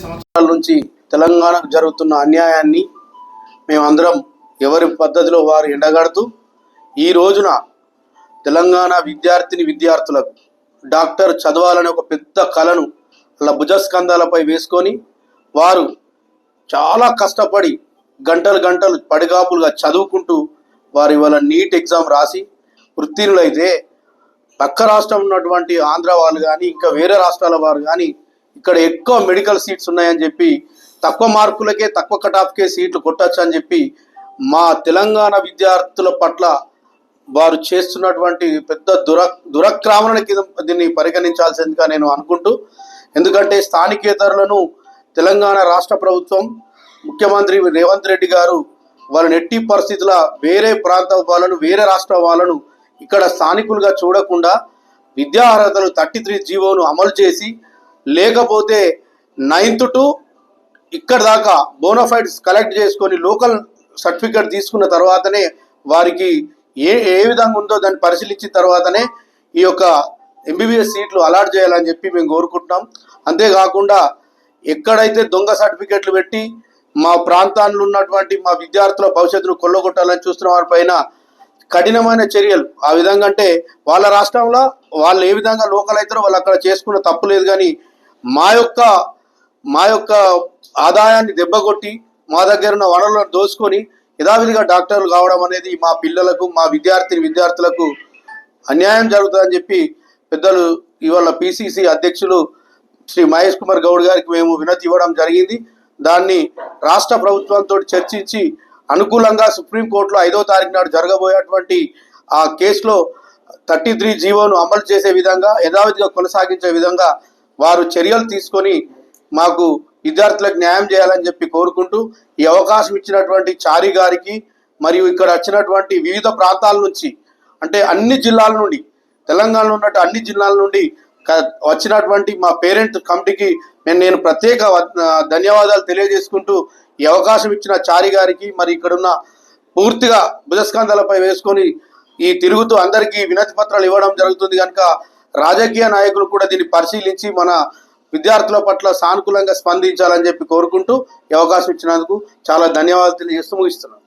సంవత్సరాల నుంచి తెలంగాణకు జరుగుతున్న అన్యాయాన్ని మేమందరం ఎవరి పద్ధతిలో వారు ఎండగడుతూ ఈ రోజున తెలంగాణ విద్యార్థిని విద్యార్థులకు డాక్టర్ చదవాలనే ఒక పెద్ద కళను అలా భుజస్కంధాలపై వేసుకొని వారు చాలా కష్టపడి గంటలు గంటలు పడిగాపులుగా చదువుకుంటూ వారు ఇవాళ నీట్ ఎగ్జామ్ రాసి ఉత్తీర్ణులైతే పక్క రాష్ట్రం ఉన్నటువంటి ఆంధ్ర వాళ్ళు కానీ ఇంకా వేరే రాష్ట్రాల వారు కానీ ఇక్కడ ఎక్కువ మెడికల్ సీట్స్ ఉన్నాయని చెప్పి తక్కువ మార్కులకే తక్కువ కటాఫ్కే సీట్లు కొట్టచ్చు అని చెప్పి మా తెలంగాణ విద్యార్థుల పట్ల వారు చేస్తున్నటువంటి పెద్ద దుర దురక్రామణ కింద దీన్ని పరిగణించాల్సిందిగా నేను అనుకుంటూ ఎందుకంటే స్థానికేతరులను తెలంగాణ రాష్ట్ర ప్రభుత్వం ముఖ్యమంత్రి రేవంత్ రెడ్డి గారు వాళ్ళని ఎట్టి పరిస్థితుల వేరే ప్రాంత వాళ్ళను వేరే రాష్ట్ర వాళ్ళను ఇక్కడ స్థానికులుగా చూడకుండా విద్యా అర్హతలు థర్టీ త్రీ జీవోను అమలు చేసి లేకపోతే నైన్త్ టు ఇక్కడ దాకా బోనఫైడ్స్ కలెక్ట్ చేసుకొని లోకల్ సర్టిఫికేట్ తీసుకున్న తర్వాతనే వారికి ఏ ఏ విధంగా ఉందో దాన్ని పరిశీలించిన తర్వాతనే ఈ యొక్క ఎంబీబీఎస్ సీట్లు అలాట్ చేయాలని చెప్పి మేము కోరుకుంటున్నాం. అంతేకాకుండా ఎక్కడైతే దొంగ సర్టిఫికెట్లు పెట్టి మా ప్రాంతాల్లో ఉన్నటువంటి మా విద్యార్థుల భవిష్యత్తును కొల్లగొట్టాలని చూస్తున్న. వారిపైన కఠినమైన చర్యలు ఆ విధంగా అంటే వాళ్ళ రాష్ట్రంలో వాళ్ళు ఏ విధంగా లోకల్ అవుతారో వాళ్ళు అక్కడ చేసుకున్న తప్పు లేదు కానీ మా యొక్క మా యొక్క ఆదాయాన్ని దెబ్బకొట్టి మా దగ్గర ఉన్న వనరులను దోసుకొని యథావిధిగా డాక్టర్లు కావడం అనేది మా పిల్లలకు మా విద్యార్థిని విద్యార్థులకు అన్యాయం జరుగుతుందని చెప్పి పెద్దలు ఇవాళ పిసిసి అధ్యక్షులు శ్రీ మహేష్ కుమార్ గౌడ్ గారికి మేము వినతి ఇవ్వడం జరిగింది. దాన్ని రాష్ట్ర ప్రభుత్వంతో చర్చించి అనుకూలంగా సుప్రీంకోర్టులో ఐదో తారీఖు నాడు జరగబోయేటువంటి ఆ కేసులో థర్టీ త్రీ జీవోను అమలు చేసే విధంగా యథావిధిగా కొనసాగించే విధంగా వారు చర్యలు తీసుకొని మాకు విద్యార్థులకు న్యాయం చేయాలని చెప్పి కోరుకుంటూ ఈ అవకాశం ఇచ్చినటువంటి చారి గారికి మరియు ఇక్కడ వచ్చినటువంటి వివిధ ప్రాంతాల నుంచి అంటే అన్ని జిల్లాల నుండి తెలంగాణలో ఉన్నట్టు అన్ని జిల్లాల నుండి వచ్చినటువంటి మా పేరెంట్ కమిటీకి నేను నేను ప్రత్యేక ధన్యవాదాలు తెలియజేసుకుంటూ ఈ అవకాశం ఇచ్చిన చారి గారికి మరి ఇక్కడున్న పూర్తిగా భుజస్కంధాలపై వేసుకొని ఈ తిరుగుతూ అందరికీ వినతి పత్రాలు ఇవ్వడం జరుగుతుంది కనుక రాజకీయ నాయకులు కూడా దీన్ని పరిశీలించి మన విద్యార్థుల పట్ల సానుకూలంగా స్పందించాలని చెప్పి కోరుకుంటూ ఈ అవకాశం ఇచ్చినందుకు చాలా ధన్యవాదాలు తెలియజేస్తూ ముగిస్తున్నాను.